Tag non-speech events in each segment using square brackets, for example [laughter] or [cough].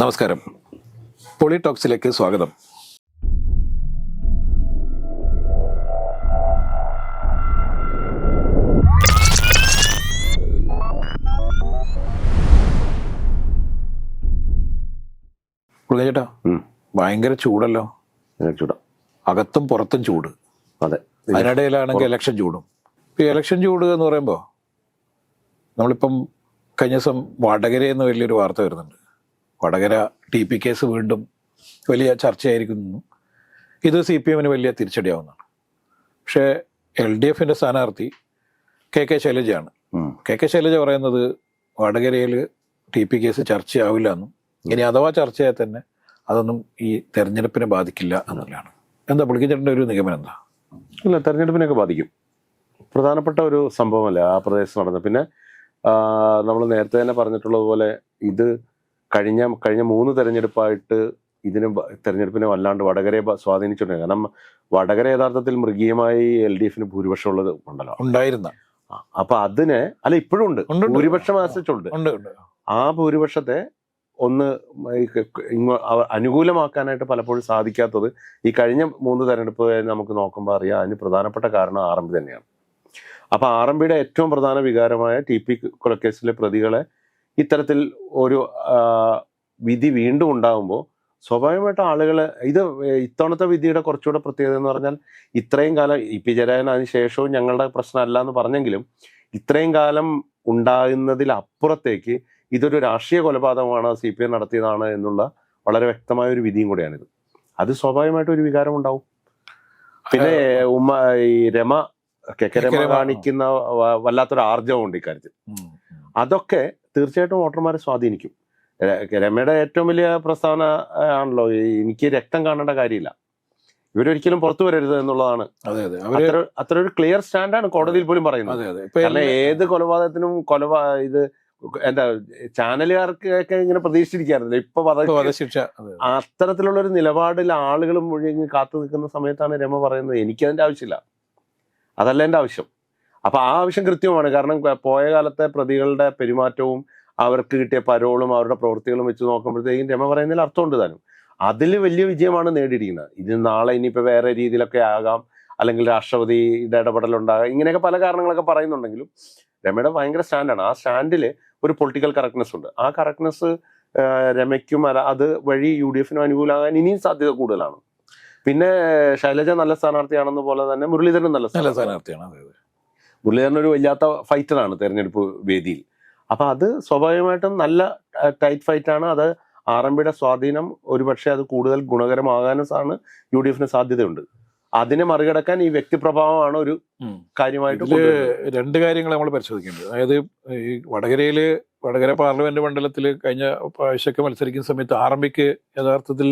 നമസ്കാരം. പൊളിടോക്സിലേക്ക് സ്വാഗതം. ചേട്ടാ. ഭയങ്കര ചൂടല്ലോ. ചൂടാ. അകത്തും പുറത്തും ചൂട്. അതെ. അതിനിടയിലാണെങ്കിൽ ഇലക്ഷൻ ചൂടും. ഇപ്പൊ ഇലക്ഷൻ ചൂട് എന്ന് പറയുമ്പോൾ നമ്മളിപ്പം കഴിഞ്ഞ ദിവസം വടകരയെന്ന് വലിയൊരു വാർത്ത വരുന്നുണ്ട്. വടകര ടി പി കേസ് വീണ്ടും വലിയ ചർച്ചയായിരിക്കുന്നു. ഇത് സി പി എമ്മിന് വലിയ തിരിച്ചടിയാവുന്നതാണ്. പക്ഷേ എൽ ഡി എഫിന്റെ സ്ഥാനാർത്ഥി കെ കെ ശൈലജയാണ്. കെ കെ ശൈലജ പറയുന്നത് വടകരയിൽ ടി പി കേസ് ചർച്ചയാവില്ല എന്നും ഇനി അഥവാ ചർച്ചയായി തന്നെ അതൊന്നും ഈ തെരഞ്ഞെടുപ്പിനെ ബാധിക്കില്ല എന്നുള്ളതാണ്. എന്താ പുള്ളിക്കച്ചേട്ടന്റെ ഒരു നിഗമനം എന്താ? ഇല്ല തെരഞ്ഞെടുപ്പിനെയൊക്കെ ബാധിക്കും. പ്രധാനപ്പെട്ട ഒരു സംഭവമല്ല ആ പ്രദേശത്ത് നടന്നത്. പിന്നെ നമ്മൾ നേരത്തെ തന്നെ പറഞ്ഞിട്ടുള്ളതുപോലെ ഇത് കഴിഞ്ഞ കഴിഞ്ഞ മൂന്ന് തെരഞ്ഞെടുപ്പായിട്ട് ഇതിന് തെരഞ്ഞെടുപ്പിനെ വല്ലാണ്ട് വടകരയെ സ്വാധീനിച്ചിട്ടുണ്ട്. കാരണം വടകര യഥാർത്ഥത്തിൽ മൃഗീയമായി എൽ ഡി എഫിന് ഭൂരിപക്ഷം ഉള്ളത് ഉണ്ടല്ലോ. ഉണ്ടായിരുന്ന. അപ്പൊ അതിനെ അല്ല ഇപ്പോഴും ഉണ്ട്. ഭൂരിപക്ഷം ആശ്രയിച്ചുണ്ട് ആ ഭൂരിപക്ഷത്തെ ഒന്ന് അനുകൂലമാക്കാനായിട്ട് പലപ്പോഴും സാധിക്കാത്തത് ഈ കഴിഞ്ഞ മൂന്ന് തെരഞ്ഞെടുപ്പ് നമുക്ക് നോക്കുമ്പോൾ അറിയാം. അതിന് പ്രധാനപ്പെട്ട കാരണം ആർ എം പി തന്നെയാണ്. അപ്പൊ ആർ എം പിയുടെ ഏറ്റവും പ്രധാന വികാരമായ ടി പി കൊലക്കേസിലെ പ്രതികളെ ഇത്തരത്തിൽ ഒരു വിധി വീണ്ടും ഉണ്ടാകുമ്പോൾ സ്വാഭാവികമായിട്ട് ആളുകൾ ഇത് ഇത്തവണത്തെ വിധിയുടെ കുറച്ചുകൂടെ പ്രത്യേകത എന്ന് പറഞ്ഞാൽ ഇത്രയും കാലം ഇ പി ജയരാജൻ അതിന് ശേഷവും ഞങ്ങളുടെ പ്രശ്നമല്ല എന്ന് പറഞ്ഞെങ്കിലും ഇത്രയും കാലം ഉണ്ടാകുന്നതിൽ അപ്പുറത്തേക്ക് ഇതൊരു രാഷ്ട്രീയ കൊലപാതകമാണ് സി പി എം നടത്തിയതാണ് എന്നുള്ള വളരെ വ്യക്തമായ ഒരു വിധിയും കൂടെയാണിത്. അത് സ്വാഭാവികമായിട്ട് ഒരു വികാരം ഉണ്ടാവും. പിന്നെ ഉമ്മ ഈ രമ കെ കെ രമ കാണിക്കുന്ന വല്ലാത്തൊരു ആർജവമുണ്ട് ഇക്കാര്യത്തിൽ. അതൊക്കെ തീർച്ചയായിട്ടും വോട്ടർമാരെ സ്വാധീനിക്കും. രമയുടെ ഏറ്റവും വലിയ പ്രസ്താവന ആണല്ലോ എനിക്ക് രക്തം കാണേണ്ട കാര്യമില്ല. ഇവരൊരിക്കലും പുറത്തു വരരുത് എന്നുള്ളതാണ്. അതെ അതെ. അവർ അത്ര ഒരു ക്ലിയർ സ്റ്റാൻഡാണ് കോടതിയിൽ പോലും പറയുന്നത്. അതെ അതെ. ഇപ്പൊ കാരണം ഏത് കൊലപാതകത്തിനും കൊലപാ ഇത് എന്താ ചാനലുകാർക്ക് ഒക്കെ ഇങ്ങനെ പ്രതീക്ഷിച്ചിരിക്കാറില്ല? ഇപ്പൊ ഇപ്പൊ വധ വധശിക്ഷ അതെ അത്തരത്തിലുള്ള ഒരു നിലപാടിൽ ആളുകൾ മുഴുവൻ കാത്തു നിൽക്കുന്ന സമയത്താണ് രമ പറയുന്നത്. എനിക്കതിന്റെ ആവശ്യമില്ല. അതല്ല എന്റെ ആവശ്യം. അപ്പൊ ആ ആവശ്യം കൃത്യമാണ്. കാരണം പോയ കാലത്തെ പ്രതികളുടെ പെരുമാറ്റവും അവർക്ക് കിട്ടിയ പരോളും അവരുടെ പ്രവൃത്തികളും വെച്ച് നോക്കുമ്പോഴത്തേക്കും രമ പറയുന്നതിൽ അർത്ഥമുണ്ട് താനും. അതിൽ വലിയ വിജയമാണ് നേടിയിരിക്കുന്നത്. ഇത് നാളെ ഇനിയിപ്പോ വേറെ രീതിയിലൊക്കെ ആകാം. അല്ലെങ്കിൽ രാഷ്ട്രപതിയുടെ ഇടപെടലുണ്ടാകാം ഇങ്ങനെയൊക്കെ പല കാരണങ്ങളൊക്കെ പറയുന്നുണ്ടെങ്കിലും രമയുടെ ഭയങ്കര സ്റ്റാൻഡാണ് ആ സ്റ്റാൻഡിൽ ഒരു പൊളിറ്റിക്കൽ കറക്റ്റ്നെസ് ഉണ്ട്. ആ കറക്റ്റ്നെസ് രമയ്ക്കും അല്ല അത് വഴി യു ഡി എഫിനും അനുകൂലമാകാൻ ഇനിയും സാധ്യത കൂടുതലാണ്. പിന്നെ ശൈലജ നല്ല സ്ഥാനാർത്ഥിയാണെന്ന് പോലെ തന്നെ മുരളീധരൻ നല്ല സ്ഥാനാർത്ഥിയാണ്. മുരളീധരൻ ഒരു വല്ലാത്ത ഫൈറ്ററാണ് തെരഞ്ഞെടുപ്പ് വേദിയിൽ. അപ്പൊ അത് സ്വാഭാവികമായിട്ടും നല്ല ടൈറ്റ് ഫൈറ്റാണ്. അത് ആർ എം പിയുടെ സ്വാധീനം ഒരുപക്ഷെ അത് കൂടുതൽ ഗുണകരമാകാനും യു ഡി എഫിന് സാധ്യതയുണ്ട്. അതിനെ മറികടക്കാൻ ഈ വ്യക്തിപ്രഭാവമാണ് ഒരു കാര്യമായിട്ട് രണ്ട് കാര്യങ്ങൾ നമ്മൾ പരിശോധിക്കേണ്ടത്. അതായത് ഈ വടകരയിൽ വടകര പാർലമെന്റ് മണ്ഡലത്തിൽ കഴിഞ്ഞ പ്രാവശ്യമൊക്കെ മത്സരിക്കുന്ന സമയത്ത് ആർ എം പിക്ക് യഥാർത്ഥത്തിൽ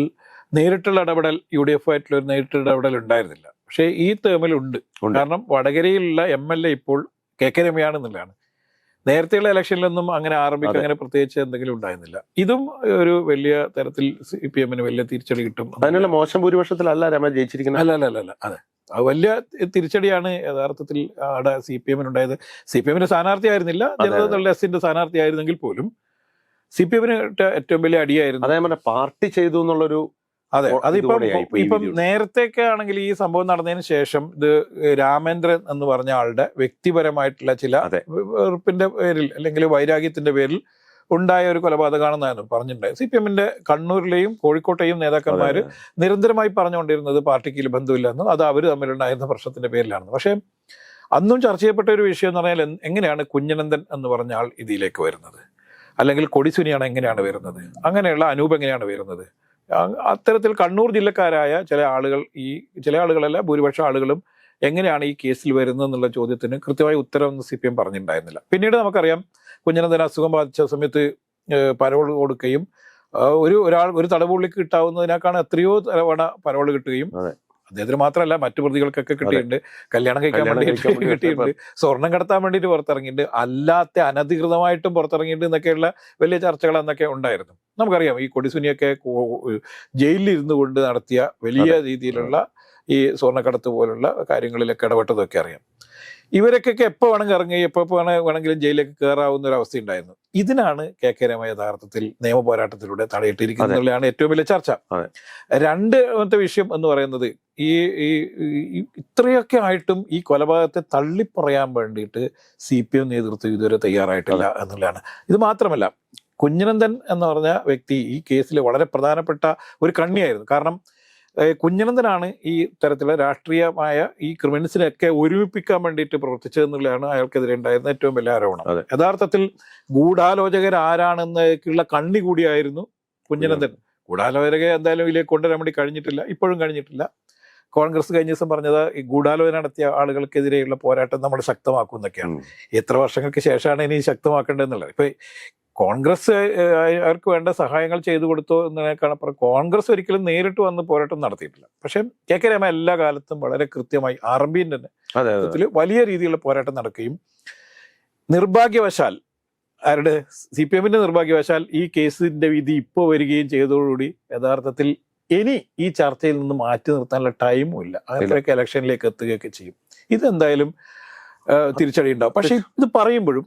നേരിട്ടുള്ള ഇടപെടൽ യു ഡി എഫ് ആയിട്ടുള്ള ഒരു നേരിട്ടുള്ള ഇടപെടൽ ഉണ്ടായിരുന്നില്ല. പക്ഷേ ഈ ഉണ്ട്. കാരണം വടകരയിലുള്ള എം എൽ എ ഇപ്പോൾ കെ കെ രമയാണെന്നുള്ളതാണ് നേരത്തെയുള്ള ഇലക്ഷനിലൊന്നും അങ്ങനെ അതെ. അങ്ങനെ പ്രത്യേകിച്ച് എന്തെങ്കിലും ഉണ്ടായിരുന്നില്ല. ഇതും ഒരു വലിയ തരത്തിൽ സി പി എമ്മിന് വലിയ തിരിച്ചടി കിട്ടും. അതിനുള്ള മോശം ഭൂരിപക്ഷത്തിലല്ല രമ ജയിച്ചിരിക്കുന്നത്? അല്ല അല്ല അല്ല അല്ല. അതെ. വലിയ തിരിച്ചടിയാണ് യഥാർത്ഥത്തിൽ അവിടെ സി പി എമ്മിന് ഉണ്ടായത് സി പി എമ്മിന്റെ സ്ഥാനാർത്ഥിയായിരുന്നില്ല ആയിരുന്നില്ല. ജനതാദൾ എസിന്റെ സ്ഥാനാർത്ഥിയായിരുന്നെങ്കിൽ പോലും സി പി എമ്മിന് ഏറ്റവും വലിയ അടിയായിരുന്നു. അതേപോലെ പാർട്ടി ചെയ്തു എന്നുള്ളൊരു അതെ അതിപ്പോ ഇപ്പൊ നേരത്തെയൊക്കെ ആണെങ്കിൽ ഈ സംഭവം നടന്നതിന് ശേഷം ഇത് രാമേന്ദ്രൻ എന്ന് പറഞ്ഞ ആളുടെ വ്യക്തിപരമായിട്ടുള്ള ചില. വെറുപ്പിന്റെ പേരിൽ അല്ലെങ്കിൽ വൈരാഗ്യത്തിന്റെ പേരിൽ ഉണ്ടായ ഒരു കൊലപാതകമാണെന്നായിരുന്നു പറഞ്ഞിട്ടുണ്ടായത്. സി പി എമ്മിന്റെ കണ്ണൂരിലെയും കോഴിക്കോട്ടെയും നേതാക്കന്മാർ നിരന്തരമായി പറഞ്ഞുകൊണ്ടിരുന്നത് പാർട്ടിക്ക് ബന്ധമില്ല ബന്ധമില്ലെന്നും. അത് അവർ തമ്മിലുണ്ടായിരുന്ന പ്രശ്നത്തിന്റെ പേരിലാണെന്ന്. പക്ഷേ അന്നും ചർച്ച ചെയ്യപ്പെട്ട ഒരു വിഷയം എന്ന് പറഞ്ഞാൽ എങ്ങനെയാണ് കുഞ്ഞനന്ദൻ എന്ന് പറഞ്ഞ ആൾ ഇതിലേക്ക് വരുന്നത്? അല്ലെങ്കിൽ കൊടിസുനിയാണ് എങ്ങനെയാണ് വരുന്നത്? അങ്ങനെയുള്ള അനൂപ് എങ്ങനെയാണ് വരുന്നത്? അത്തരത്തിൽ കണ്ണൂർ ജില്ലക്കാരായ ചില ആളുകൾ ഈ ചില ആളുകളല്ല ഭൂരിപക്ഷം ആളുകളും എങ്ങനെയാണ് ഈ കേസിൽ വരുന്നത് എന്നുള്ള ചോദ്യത്തിന് കൃത്യമായ ഉത്തരം സി പി എം പറഞ്ഞിട്ടുണ്ടായിരുന്നില്ല പിന്നീട് നമുക്കറിയാം കുഞ്ഞനന്ദൻ അസുഖം ബാധിച്ച സമയത്ത് പരോൾ കൊടുക്കുകയും ഒരു ഒരാൾ ഒരു തടവുള്ളിക്ക് കിട്ടാവുന്നതിനേക്കാണ് എത്രയോ തവണ പരോൾ കിട്ടുകയും. അദ്ദേഹത്തിന് മാത്രമല്ല മറ്റു പ്രതികൾക്കൊക്കെ കിട്ടിയിട്ടുണ്ട്. കല്യാണം കഴിക്കാൻ വേണ്ടി കിട്ടിയിട്ടുണ്ട്. സ്വർണം കടത്താൻ വേണ്ടിയിട്ട് പുറത്തിറങ്ങിയിട്ടുണ്ട്. അല്ലാത്ത അനധികൃതമായിട്ടും പുറത്തിറങ്ങിയിട്ടുണ്ട് എന്നൊക്കെയുള്ള വലിയ ചർച്ചകൾ അന്നൊക്കെ ഉണ്ടായിരുന്നു. നമുക്കറിയാം ഈ കൊടിസുനിയൊക്കെ ജയിലിലിരുന്നു ജയിലിൽ ഇരുന്നു കൊണ്ട് നടത്തിയ വലിയ രീതിയിലുള്ള ഈ സ്വർണക്കടത്ത് പോലുള്ള കാര്യങ്ങളിലൊക്കെ ഇടപെട്ടതൊക്കെ അറിയാം. ഇവരൊക്കെ എപ്പോൾ വേണമെങ്കിൽ ഇറങ്ങി എപ്പോൾ വേണമെങ്കിലും ജയിലിലേക്ക് കയറാവുന്ന ഒരു അവസ്ഥ ഉണ്ടായിരുന്നു. ഇതിനാണ് കെ കെ രമ യഥാർത്ഥത്തിൽ നിയമ പോരാട്ടത്തിലൂടെ എന്നുള്ളതാണ് ഏറ്റവും വലിയ ചർച്ച. രണ്ടാമത്തെ വിഷയം എന്ന് പറയുന്നത് ഈ ഇത്രയൊക്കെ ആയിട്ടും ഈ കൊലപാതകത്തെ തള്ളിപ്പറയാൻ വേണ്ടിയിട്ട് സി പി എം നേതൃത്വം ഇതുവരെ തയ്യാറായിട്ടില്ല എന്നുള്ളതാണ്. ഇത് മാത്രമല്ല കുഞ്ഞനന്ദൻ എന്ന് പറഞ്ഞ വ്യക്തി ഈ കേസിൽ വളരെ പ്രധാനപ്പെട്ട ഒരു കണ്ണിയായിരുന്നു. കാരണം കുഞ്ഞനന്ദനാണ് ഈ തരത്തിലുള്ള രാഷ്ട്രീയമായ ഈ ക്രിമിനൽസിനെയൊക്കെ ഒരുമിപ്പിക്കാൻ വേണ്ടിയിട്ട് പ്രവർത്തിച്ചതെന്നുള്ളതാണ് അയാൾക്കെതിരെ ഉണ്ടായിരുന്ന ഏറ്റവും വലിയ ആരോപണം. യഥാർത്ഥത്തിൽ ഗൂഢാലോചകർ ആരാണെന്നൊക്കെയുള്ള കണ്ണി കൂടിയായിരുന്നു കുഞ്ഞനന്ദൻ ഗൂഢാലോചകരെ എന്തായാലും ഇതിലേക്ക് കൊണ്ടുവരാൻ വേണ്ടി കഴിഞ്ഞിട്ടില്ല ഇപ്പോഴും കഴിഞ്ഞിട്ടില്ല. കോൺഗ്രസ് കഴിഞ്ഞ ദിവസം പറഞ്ഞത് ഈ ഗൂഢാലോചന നടത്തിയ ആളുകൾക്കെതിരെയുള്ള പോരാട്ടം നമ്മൾ ശക്തമാക്കും എന്നൊക്കെയാണ്. എത്ര വർഷങ്ങൾക്ക് ശേഷമാണ് ഇനി ശക്തമാക്കേണ്ടതെന്നുള്ളത്? ഇപ്പൊ കോൺഗ്രസ് അവർക്ക് വേണ്ട സഹായങ്ങൾ ചെയ്തു കൊടുത്തു എന്നതിനേക്കാളപ്പുറം കോൺഗ്രസ് ഒരിക്കലും നേരിട്ട് വന്ന് പോരാട്ടം നടത്തിയിട്ടില്ല. പക്ഷേ കെ കെ രമ എല്ലാ കാലത്തും വളരെ കൃത്യമായി ആർ എം വലിയ രീതിയിലുള്ള പോരാട്ടം നടക്കുകയും നിർഭാഗ്യവശാൽ ആരുടെ? സി പി എമ്മിന്റെ നിർഭാഗ്യവശാൽ ഈ കേസിന്റെ വിധി ഇപ്പോൾ വരികയും ചെയ്തതോടുകൂടി യഥാർത്ഥത്തിൽ ഇനി ഈ ചർച്ചയിൽ നിന്ന് മാറ്റി നിർത്താനുള്ള ടൈമും ഇല്ല. അങ്ങനത്തെ ഇലക്ഷനിലേക്ക് എത്തുകയൊക്കെ ചെയ്യും. ഇതെന്തായാലും തിരിച്ചടി ഉണ്ടാവും പക്ഷെ ഇത് പറയുമ്പോഴും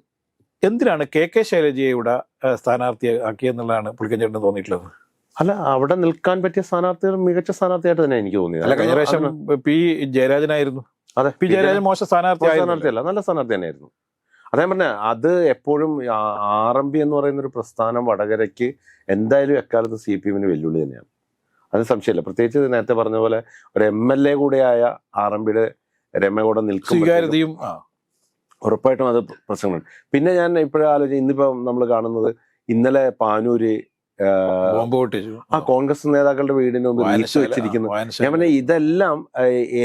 എന്തിനാണ് കെ കെ ശൈലജയുടെ ആ, സ്ഥാനാർത്ഥി ആക്കിയെന്നുള്ളതാണ് പുള്ളിക്കഞ്ചേട്ടന് തോന്നിയിട്ടുള്ളത്? അല്ല അവിടെ നിൽക്കാൻ പറ്റിയ സ്ഥാനാർത്ഥികൾ മികച്ച സ്ഥാനാർത്ഥിയായിട്ട് തന്നെ എനിക്ക് തോന്നിയത്. അല്ല കഴിഞ്ഞ പ്രാവശ്യം പി ജയരാജനായിരുന്നു. അതെ പി ജയരാജൻ മോശം സ്ഥാനാർത്ഥി സ്ഥാനാർത്ഥിയല്ല നല്ല സ്ഥാനാർത്ഥി തന്നെയായിരുന്നു. അതേ പറഞ്ഞ അത് എപ്പോഴും ആർ എം പി എന്ന് പറയുന്ന ഒരു പ്രസ്ഥാനം വടകരയ്ക്ക് എന്തായാലും എക്കാലത്ത് സി പി എമ്മിന് വെല്ലുവിളി തന്നെയാണ്. അതിന് സംശയമില്ല. പ്രത്യേകിച്ച് നേരത്തെ പറഞ്ഞ പോലെ ഒരു എം എൽ എ കൂടെയായ ആർ എം പിയുടെ രമ കൂടെ നിൽക്കും ഉറപ്പായിട്ടും അത് പ്രശ്നങ്ങളുണ്ട്. പിന്നെ ഞാൻ ഇപ്പോഴും ആലോചിച്ച് ഇന്നിപ്പോ നമ്മൾ കാണുന്നത് ഇന്നലെ പാനൂര് ആ, ബോംബ് പൊട്ടിച്ചു. ആ കോൺഗ്രസ് നേതാക്കളുടെ വീടിന് മുമ്പ് വിളിച്ചു ഞാൻ പറഞ്ഞ ഇതെല്ലാം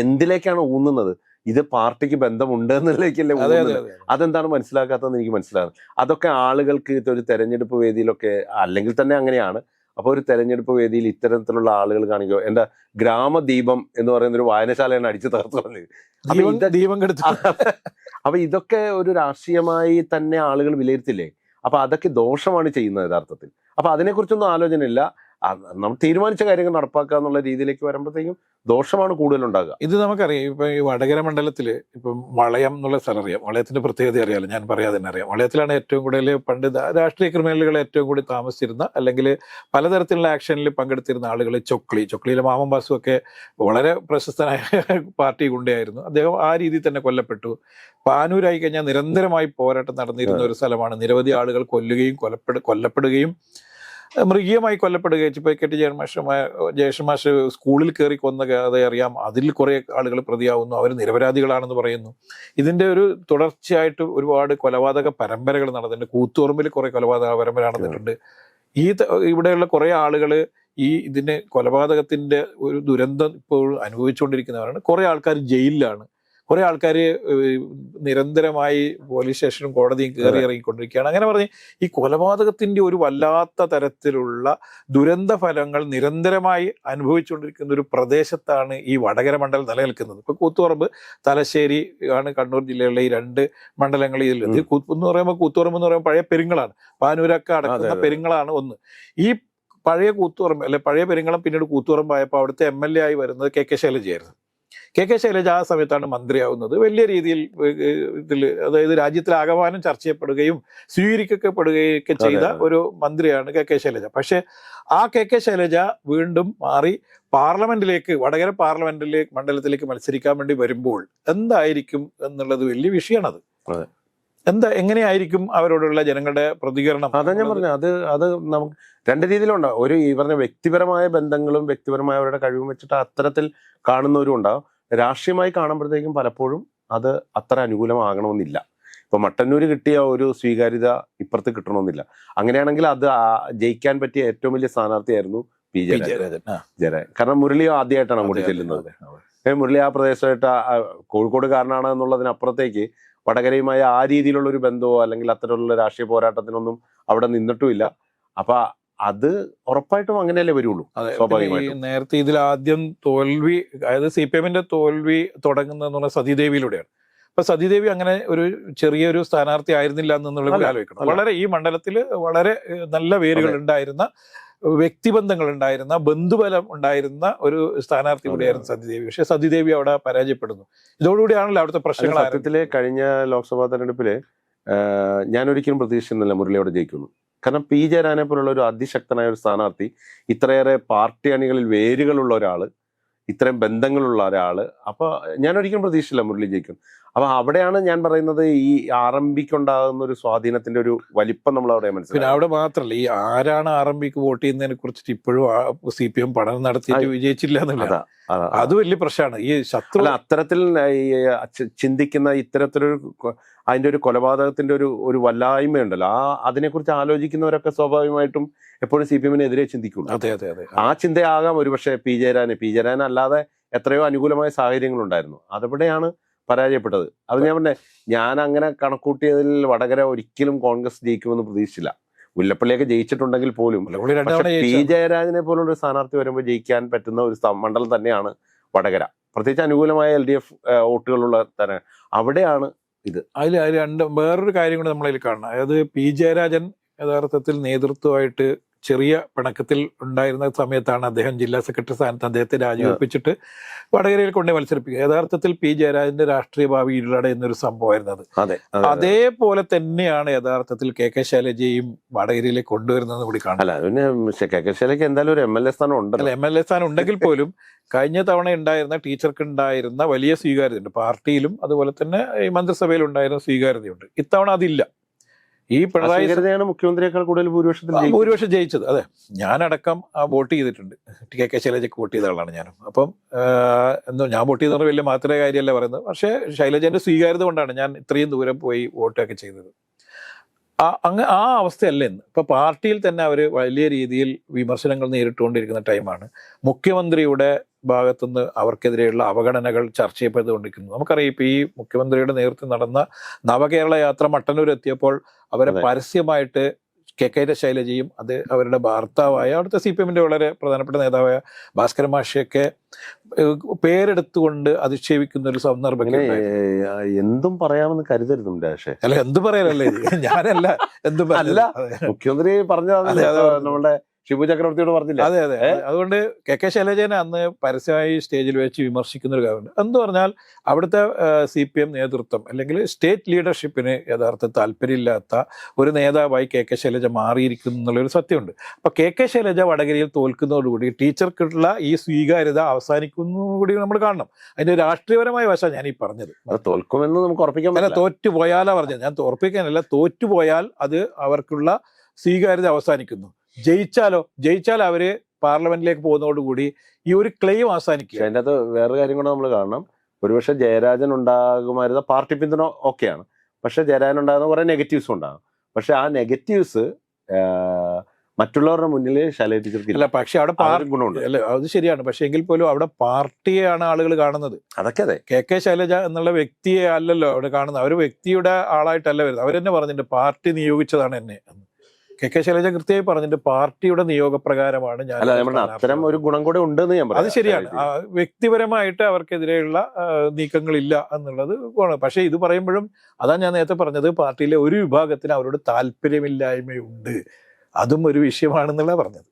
എന്തിലേക്കാണ് ഊന്നുന്നത്? ഇത് പാർട്ടിക്ക് ബന്ധമുണ്ട് ഊന്നുന്നത്? അതെന്താണ് മനസ്സിലാക്കാത്തതെന്ന് എനിക്ക് മനസ്സിലാകുന്നത് അതൊക്കെ ആളുകൾക്ക് ഒരു തെരഞ്ഞെടുപ്പ് വേദിയിലൊക്കെ അല്ലെങ്കിൽ തന്നെ അങ്ങനെയാണ്. അപ്പൊ ഒരു തെരഞ്ഞെടുപ്പ് വേദിയിൽ ഇത്തരത്തിലുള്ള ആളുകൾ കാണിക്കുക എന്റെ ഗ്രാമദീപം എന്ന് പറയുന്ന ഒരു വായനശാലയാണ് അടിച്ചു തകർത്തു പറഞ്ഞത് ദീപം ഇത് ദീപം കെടുത്തു. അപ്പൊ ഇതൊക്കെ ഒരു രാഷ്ട്രീയമായി തന്നെ ആളുകൾ വിലയിരുത്തില്ലേ? അപ്പൊ അതൊക്കെ ദോഷമാണ് ചെയ്യുന്നത് യഥാർത്ഥത്തിൽ. അപ്പൊ അതിനെക്കുറിച്ചൊന്നും ആലോചനയില്ല. നമ്മൾ തീരുമാനിച്ച കാര്യങ്ങൾ നടപ്പാക്കുക എന്നുള്ള രീതിയിലേക്ക് വരുമ്പോഴത്തേക്കും ദോഷമാണ് കൂടുതൽ ഉണ്ടാകുക ഇത് നമുക്കറിയാം. ഇപ്പം ഈ വടകര മണ്ഡലത്തിൽ ഇപ്പം വളയം എന്നുള്ള സ്ഥലം അറിയാം. വളയത്തിന്റെ പ്രത്യേകത അറിയാമല്ലോ ഞാൻ പറയാതെ തന്നെ അറിയാം. വളയത്തിലാണ് ഏറ്റവും കൂടുതൽ പണ്ട് രാഷ്ട്രീയ ക്രിമിനലുകൾ ഏറ്റവും കൂടി താമസിച്ചിരുന്ന അല്ലെങ്കിൽ പലതരത്തിലുള്ള ആക്ഷനിൽ പങ്കെടുത്തിരുന്ന ആളുകൾ ചൊക്ലി ചൊക്ലിയിലെ മാമൻ ബാസു ഒക്കെ വളരെ പ്രശസ്തനായ [laughs] പാർട്ടി ഗുണ്ടയായിരുന്നു. അദ്ദേഹം ആ രീതിയിൽ തന്നെ കൊല്ലപ്പെട്ടു. പാനൂരായി കഴിഞ്ഞാൽ നിരന്തരമായി പോരാട്ടം നടന്നിരുന്ന ഒരു സ്ഥലമാണ്. നിരവധി ആളുകൾ കൊല്ലുകയും കൊലപ്പെടു കൊല്ലപ്പെടുകയും മൃഗീയമായി കൊല്ലപ്പെടുകയും ടി ജയമാഷമായ ജയഷമാഷ് സ്കൂളിൽ കയറി കൊന്ന കഥ അറിയാം. അതിൽ കുറേ ആളുകൾ പ്രതിയാവുന്നു. അവർ നിരപരാധികളാണെന്ന് പറയുന്നു. ഇതിന്റെ ഒരു തുടർച്ചയായിട്ട് ഒരുപാട് കൊലപാതക പരമ്പരകൾ നടന്നിട്ടുണ്ട്. കൂത്തുപറമ്പിൽ കുറേ കൊലപാതക പരമ്പര നടന്നിട്ടുണ്ട്. ഈ ഇവിടെയുള്ള കുറേ ആളുകൾ ഈ ഇതിന് കൊലപാതകത്തിന്റെ ഒരു ദുരന്തം ഇപ്പോൾ അനുഭവിച്ചുകൊണ്ടിരിക്കുന്നവരാണ്. കുറേ ആൾക്കാർ ജയിലിലാണ്. കുറെ ആൾക്കാർ നിരന്തരമായി പോലീസ് സ്റ്റേഷനും കോടതിയും കയറി ഇറങ്ങിക്കൊണ്ടിരിക്കുകയാണ്. അങ്ങനെ പറഞ്ഞ് ഈ കൊലപാതകത്തിന്റെ ഒരു വല്ലാത്ത തരത്തിലുള്ള ദുരന്ത ഫലങ്ങൾ നിരന്തരമായി അനുഭവിച്ചുകൊണ്ടിരിക്കുന്ന ഒരു പ്രദേശത്താണ് ഈ വടകര മണ്ഡലം നിലനിൽക്കുന്നത്. ഇപ്പൊ കൂത്തുപറമ്പ് തലശ്ശേരി ആണ് കണ്ണൂർ ജില്ലയിലെ ഈ രണ്ട് മണ്ഡലങ്ങൾ ഇതിലുള്ളത്. എന്ന് പറയുമ്പോൾ കൂത്തുപറമ്പ് എന്ന് പറയുമ്പോൾ പഴയ പെരുങ്ങളാണ് പാനൂരൊക്കെ അടക്കുന്ന പെരുങ്ങളാണ് ഒന്ന്. ഈ പഴയ കൂത്തുപറമ്പ് അല്ലെ പഴയ പെരുങ്ങളം പിന്നീട് കൂത്തുപറമ്പായപ്പോൾ അവിടുത്തെ എം എൽ എ ആയി വരുന്നത് കെ കെ ശൈലജയായിരുന്നു. കെ കെ ശൈലജ ആ സമയത്താണ് മന്ത്രിയാവുന്നത് വലിയ രീതിയിൽ ഇതിൽ അതായത് രാജ്യത്തിലാകമാനം ചർച്ച ചെയ്യപ്പെടുകയും സ്വീകരിക്കപ്പെടുകയും ഒക്കെ ചെയ്ത. ഒരു മന്ത്രിയാണ് കെ കെ ശൈലജ പക്ഷെ ആ കെ കെ ശൈലജ വീണ്ടും മാറി പാർലമെന്റിലേക്ക് വടകര പാർലമെന്റിലേക്ക് മണ്ഡലത്തിലേക്ക് മത്സരിക്കാൻ വേണ്ടി വരുമ്പോൾ എന്തായിരിക്കും എന്നുള്ളത് വലിയ വിഷയമാണത്. എന്താ എങ്ങനെയായിരിക്കും അവരോടുള്ള ജനങ്ങളുടെ പ്രതികരണം? അതാ ഞാൻ പറഞ്ഞു അത് അത് നമുക്ക് രണ്ട് രീതിയിലുണ്ടാവും. ഒരു ഈ പറഞ്ഞ വ്യക്തിപരമായ ബന്ധങ്ങളും വ്യക്തിപരമായ അവരുടെ കഴിവും വെച്ചിട്ട് അത്തരത്തിൽ കാണുന്നവരും ഉണ്ടാവും. രാഷ്ട്രീയമായി കാണുമ്പോഴത്തേക്കും പലപ്പോഴും അത് അത്ര അനുകൂലമാകണമെന്നില്ല. ഇപ്പൊ മട്ടന്നൂര് കിട്ടിയ ഒരു സ്വീകാര്യത ഇപ്പുറത്ത് കിട്ടണമെന്നില്ല. അങ്ങനെയാണെങ്കിൽ അത് ജയിക്കാൻ പറ്റിയ ഏറ്റവും വലിയ സ്ഥാനാർത്ഥിയായിരുന്നു പി. ജയരാജൻ. ജയരാജൻ കാരണം മുരളി ആദ്യമായിട്ടാണ് അങ്ങോട്ട് ചെല്ലുന്നത്. മുരളി ആ പ്രദേശമായിട്ട് കോഴിക്കോട് ആ എന്നുള്ളതിനപ്പുറത്തേക്ക് വടകരയുമായി ആ രീതിയിലുള്ള ഒരു ബന്ധമോ അല്ലെങ്കിൽ അത്തരമുള്ള രാഷ്ട്രീയ പോരാട്ടത്തിനൊന്നും അവിടെ നിന്നിട്ടുമില്ല. അപ്പൊ അത് ഉറപ്പായിട്ടും അങ്ങനെയല്ലേ വരുള്ളൂ? സ്വാഭാവികമായിട്ടും. നേരത്തെ ഇതിൽ ആദ്യം തോൽവി അതായത് സി പി എമ്മിന്റെ തോൽവി തുടങ്ങുന്നതെന്ന് പറഞ്ഞാൽ സതീദേവിയിലൂടെയാണ്. അപ്പൊ സതീദേവി അങ്ങനെ ഒരു ചെറിയൊരു സ്ഥാനാർത്ഥി ആയിരുന്നില്ല എന്നുള്ളത് അല്ല, ആലോചിക്കണം. വളരെ ഈ മണ്ഡലത്തിൽ വളരെ നല്ല വേരുകൾ ഉണ്ടായിരുന്ന വ്യക്തിബന്ധങ്ങൾ ഉണ്ടായിരുന്ന ബന്ധുബലം ഉണ്ടായിരുന്ന ഒരു സ്ഥാനാർത്ഥി. കൂടിയായിരുന്നു സതിദേവി പക്ഷെ സതിദേവി അവിടെ പരാജയപ്പെടുന്നു. ഇതോടുകൂടിയാണല്ലോ അവിടുത്തെ പ്രശ്നങ്ങൾ സത്യത്തിലെ കഴിഞ്ഞ ലോക്സഭാ തെരഞ്ഞെടുപ്പിൽ ഞാനൊരിക്കലും ഞാൻ ഒരിക്കലും പ്രതീക്ഷിച്ചിരുന്നില്ല മുരളി അവിടെ ജയിക്കുന്നു കാരണം പി ജയരാനെ പോലുള്ള ഒരു അതിശക്തനായ ഒരു സ്ഥാനാർത്ഥി ഇത്രയേറെ പാർട്ടി അണികളിൽ വേരുകളുള്ള ഒരാൾ ഇത്രയും ബന്ധങ്ങളുള്ള ഒരാൾ. അപ്പൊ ഞാൻ ഒരിക്കലും പ്രതീക്ഷിച്ചില്ല മുരളി ജയിക്കും. അപ്പൊ അവിടെയാണ് ഞാൻ പറയുന്നത് ഈ ആർ എം പിക്ക് ഉണ്ടാകുന്ന ഒരു സ്വാധീനത്തിന്റെ ഒരു വലിപ്പം നമ്മൾ അവിടെ പിന്നെ മനസ്സിലാക്കി അവിടെ മാത്രല്ല ഈ ആരാണ് ആർ എം പിക്ക് വോട്ട് ചെയ്യുന്നതിനെ കുറിച്ചിട്ട് ഇപ്പോഴും സി പി എം പഠനം നടത്തിയിട്ട് വിജയിച്ചില്ല എന്നുള്ളത് അതാ വലിയ പ്രശ്നമാണ്. ഈ ശത്രു അത്തരത്തിൽ ചിന്തിക്കുന്ന ഇത്തരത്തിലൊരു അതിന്റെ ഒരു കൊലപാതകത്തിന്റെ ഒരു ഒരു വല്ലായ്മയുണ്ടല്ലോ. ആ അതിനെക്കുറിച്ച് ആലോചിക്കുന്നവരൊക്കെ സ്വാഭാവികമായിട്ടും എപ്പോഴും സി പി എമ്മിനെതിരെ ചിന്തിക്കുള്ളൂ അതെ അതെ അതെ. ആ ചിന്തയാകാം ഒരുപക്ഷെ പി ജയരാന് പി ജയരാൻ അല്ലാതെ എത്രയോ അനുകൂലമായ സാഹചര്യങ്ങളുണ്ടായിരുന്നു. അതെവിടെയാണ് പരാജയപ്പെട്ടത്. അത് ഞാൻ പറഞ്ഞേ ഞാൻ അങ്ങനെ കണക്കൂട്ടിയതിൽ വടകര ഒരിക്കലും കോൺഗ്രസ് ജയിക്കുമെന്ന് പ്രതീക്ഷിച്ചില്ല. മുല്ലപ്പള്ളിയൊക്കെ ജയിച്ചിട്ടുണ്ടെങ്കിൽ പോലും പി ജയരാജനെ പോലുള്ള ഒരു സ്ഥാനാർത്ഥി വരുമ്പോൾ ജയിക്കാൻ പറ്റുന്ന ഒരു മണ്ഡലം തന്നെയാണ് വടകര. പ്രത്യേകിച്ച് അനുകൂലമായ എൽ ഡി എഫ് വോട്ടുകളുള്ള തന്നെ അവിടെയാണ് ഇത്. അതിൽ രണ്ട് വേറൊരു കാര്യം കൂടെ നമ്മളതിൽ കാണണം. അതായത് പി ജയരാജൻ യഥാർത്ഥത്തിൽ നേതൃത്വമായിട്ട് ചെറിയ പിണക്കത്തിൽ ഉണ്ടായിരുന്ന സമയത്താണ് അദ്ദേഹം ജില്ലാ സെക്രട്ടറി സ്ഥാനത്ത് അദ്ദേഹത്തെ രാജിവെപ്പിച്ചിട്ട് വടകരയിൽ കൊണ്ടേ മത്സരിപ്പിക്കുക. യഥാർത്ഥത്തിൽ പി. ജയരാജന്റെ രാഷ്ട്രീയ ഭാവി ഇരുളട എന്നൊരു സംഭവമായിരുന്നു അത് അതേപോലെ തന്നെയാണ് യഥാർത്ഥത്തിൽ കെ കെ ശൈലജയും വടകരയിലേക്ക് കൊണ്ടുവരുന്നത് കൂടി കാണാം. കെ കെ എന്തായാലും ഒരു എം എൽ എ സ്ഥാനം അല്ല ഉണ്ടല്ലോ എം എൽ എ സ്ഥാനം ഉണ്ടെങ്കിൽ പോലും കഴിഞ്ഞ തവണ ഉണ്ടായിരുന്ന ടീച്ചർക്ക് ഉണ്ടായിരുന്ന വലിയ സ്വീകാര്യതയുണ്ട്. പാർട്ടിയിലും അതുപോലെ തന്നെ ഈ മന്ത്രിസഭയിൽ ഉണ്ടായിരുന്ന സ്വീകാര്യതയുണ്ട്. ഇത്തവണ അതില്ല. ഈ പിണറായി മുഖ്യമന്ത്രിയേക്കാൾ കൂടുതൽ ഭൂരിപക്ഷത്തിൽ ഭൂരിപക്ഷം ജയിച്ചത് അതെ. ഞാനടക്കം ആ വോട്ട് ചെയ്തിട്ടുണ്ട്. ടി കെ കെ ശൈലജയ്ക്ക് വോട്ട് ചെയ്ത ആളാണ് ഞാനും. അപ്പം എന്തോ ഞാൻ വോട്ട് ചെയ്തത് വലിയ മാത്രമേ കാര്യമല്ല പറയുന്നത്. പക്ഷേ ശൈലജന്റെ സ്വീകാര്യത കൊണ്ടാണ് ഞാൻ ഇത്രയും ദൂരം പോയി വോട്ടൊക്കെ ചെയ്തത്. ആ അങ്ങ് ആ അവസ്ഥയല്ല ഇന്ന്. ഇപ്പൊ പാർട്ടിയിൽ തന്നെ അവർ വലിയ രീതിയിൽ വിമർശനങ്ങൾ നേരിട്ടുകൊണ്ടിരിക്കുന്ന ടൈമാണ്. മുഖ്യമന്ത്രിയുടെ ഭാഗത്തുനിന്ന് അവർക്കെതിരെയുള്ള അവഗണനകൾ ചർച്ച ചെയ്യപ്പെട്ടുകൊണ്ടിരിക്കുന്നു നമുക്കറിയാം ഇപ്പൊ ഈ മുഖ്യമന്ത്രിയുടെ നേതൃത്വം നടന്ന നവകേരള യാത്ര മട്ടന്നൂർ എത്തിയപ്പോൾ അവരെ. പരസ്യമായിട്ട് കെ കെ ശൈലജയും അത് അവരുടെ ഭർത്താവായ അവിടുത്തെ സി പി എമ്മിന്റെ വളരെ പ്രധാനപ്പെട്ട നേതാവായ ഭാസ്കര മാഷിയൊക്കെ പേരെടുത്തുകൊണ്ട് അധിക്ഷേപിക്കുന്ന ഒരു സന്ദർഭം എന്തും പറയാമെന്ന് കരുതരുത് രാഷേ അല്ല എന്തും പറയാനല്ലേ ഞാനല്ല എന്തും അല്ല. മുഖ്യമന്ത്രി പറഞ്ഞ. നമ്മുടെ ഷിബു ചക്രവർത്തിയോട് പറഞ്ഞില്ല? അതെ അതെ. അതുകൊണ്ട് കെ കെ ശൈലജനെ അന്ന് പരസ്യമായി സ്റ്റേജിൽ വെച്ച് വിമർശിക്കുന്ന ഒരു കാര്യമുണ്ട് എന്ന് പറഞ്ഞാൽ അവിടുത്തെ സി പി എം നേതൃത്വം അല്ലെങ്കിൽ സ്റ്റേറ്റ് ലീഡർഷിപ്പിന് യഥാർത്ഥ താല്പര്യമില്ലാത്ത ഒരു നേതാവായി കെ കെ ശൈലജ മാറിയിരിക്കുന്നു എന്നുള്ളൊരു സത്യമുണ്ട്. അപ്പൊ കെ കെ ശൈലജ വടകരയിൽ തോൽക്കുന്നതോടുകൂടി ടീച്ചർക്കുള്ള ഈ സ്വീകാര്യത അവസാനിക്കുന്നു കൂടി നമ്മൾ കാണണം. അതിന്റെ രാഷ്ട്രീയപരമായ വശം ഞാൻ ഈ പറഞ്ഞത്. അത് തോൽക്കുമെന്ന് നമുക്ക് ഉറപ്പിക്കാൻ പറ്റില്ല. തോറ്റു പോയാലാ പറഞ്ഞത്. ഞാൻ ഉറപ്പിക്കാനല്ല തോറ്റുപോയാൽ അത് അവർക്കുള്ള സ്വീകാര്യത അവസാനിക്കുന്നു. ജയിച്ചാലോ ജയിച്ചാൽ അവർ പാർലമെന്റിലേക്ക് പോകുന്നതോടുകൂടി ഈ ഒരു ക്ലെയിം അവസാനിക്കും അവസാനിക്കുക അത് അകത്ത് വേറെ കാര്യം കൂടെ നമ്മൾ കാണണം. ഒരുപക്ഷെ ജയരാജൻ ഉണ്ടാകുമായിരുന്ന പാർട്ടി പിന്തുണ ഓക്കെയാണ്. പക്ഷെ ജയരാജൻ ഉണ്ടാകുന്ന കുറെ നെഗറ്റീവ്സ് ഉണ്ടാകും. പക്ഷെ ആ നെഗറ്റീവ്സ് മറ്റുള്ളവരുടെ മുന്നിൽ ശൈലജ ടീച്ചർക്ക് അല്ല പക്ഷെ അവിടെ ഗുണമുണ്ട്. അല്ല അത് ശരിയാണ്. പക്ഷെ എങ്കിൽ പോലും അവിടെ പാർട്ടിയെയാണ് ആളുകൾ കാണുന്നത്. അതൊക്കെ അതെ. കെ കെ ശൈലജ എന്നുള്ള വ്യക്തിയെ അല്ലല്ലോ അവിടെ കാണുന്നത്. അവർ വ്യക്തിയുടെ ആളായിട്ടല്ല വരുന്നത്. അവരെന്നെ പറഞ്ഞിട്ടുണ്ട് പാർട്ടി നിയോഗിച്ചതാണ് എന്നെ എന്ന്. കെ കെ ശൈലജ കൃത്യമായി പറഞ്ഞിട്ട് പാർട്ടിയുടെ നിയോഗപ്രകാരമാണ് ഞാൻ അത്തരം ഒരു ഗുണം കൂടെ ഉണ്ടെന്ന് ഞാൻ അത് ശരിയാണ്. വ്യക്തിപരമായിട്ട് അവർക്കെതിരെയുള്ള നീക്കങ്ങളില്ല എന്നുള്ളത്. പക്ഷേ ഇത് പറയുമ്പോഴും അതാ ഞാൻ നേരത്തെ പറഞ്ഞത് പാർട്ടിയിലെ ഒരു വിഭാഗത്തിന് അവരോട് താല്പര്യമില്ലായ്മയുണ്ട്. അതും ഒരു വിഷയമാണെന്നുള്ള പറഞ്ഞത്.